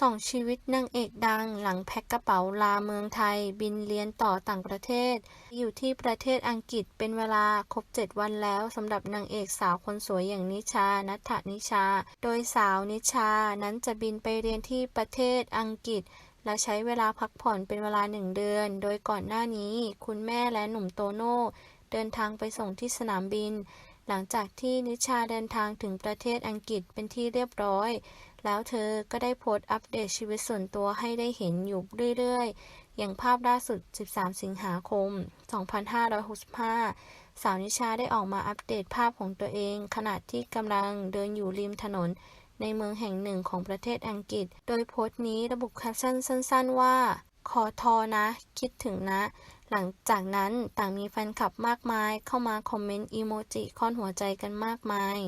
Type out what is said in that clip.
สองชีวิตนางเอกดังหลังแพ็คกระเป๋าลาเมืองไทย บินเรียนต่อต่างประเทศ อยู่ที่ประเทศอังกฤษเป็นเวลาครบ 7 วันแล้วสำหรับนางเอกสาวคนสวยอย่างนิชานัทธนิชา โดยสาวนิชานั้นจะบินไปเรียนที่ประเทศอังกฤษและใช้เวลาพักผ่อนเป็นเวลาหนึ่งเดือน โดยก่อนหน้านี้ คุณแม่และหนุ่มโตโน่เดินทางไปส่งที่สนามบิน หลังจากที่นิชาเดินทางถึงประเทศอังกฤษเป็นที่เรียบร้อย แล้วเธอก็ได้โพสต์อัปเดตชีวิตส่วนตัวให้ได้เห็นอยู่เรื่อยๆ อย่างภาพล่าสุด 13 สิงหาคม 2565 สาวนิชาได้ออกมาอัปเดตภาพของตัวเอง ขณะที่กำลังเดินอยู่ริมถนนในเมืองแห่งหนึ่งของประเทศอังกฤษ โดยโพสต์นี้ระบุแคปชั่นสั้น ๆ ว่า ขอทอนะ คิดถึงนะ หลังจากนั้นต่างมีแฟนคลับมากมายเข้ามาคอมเมนต์อีโมจิค้อนหัวใจกันมากมาย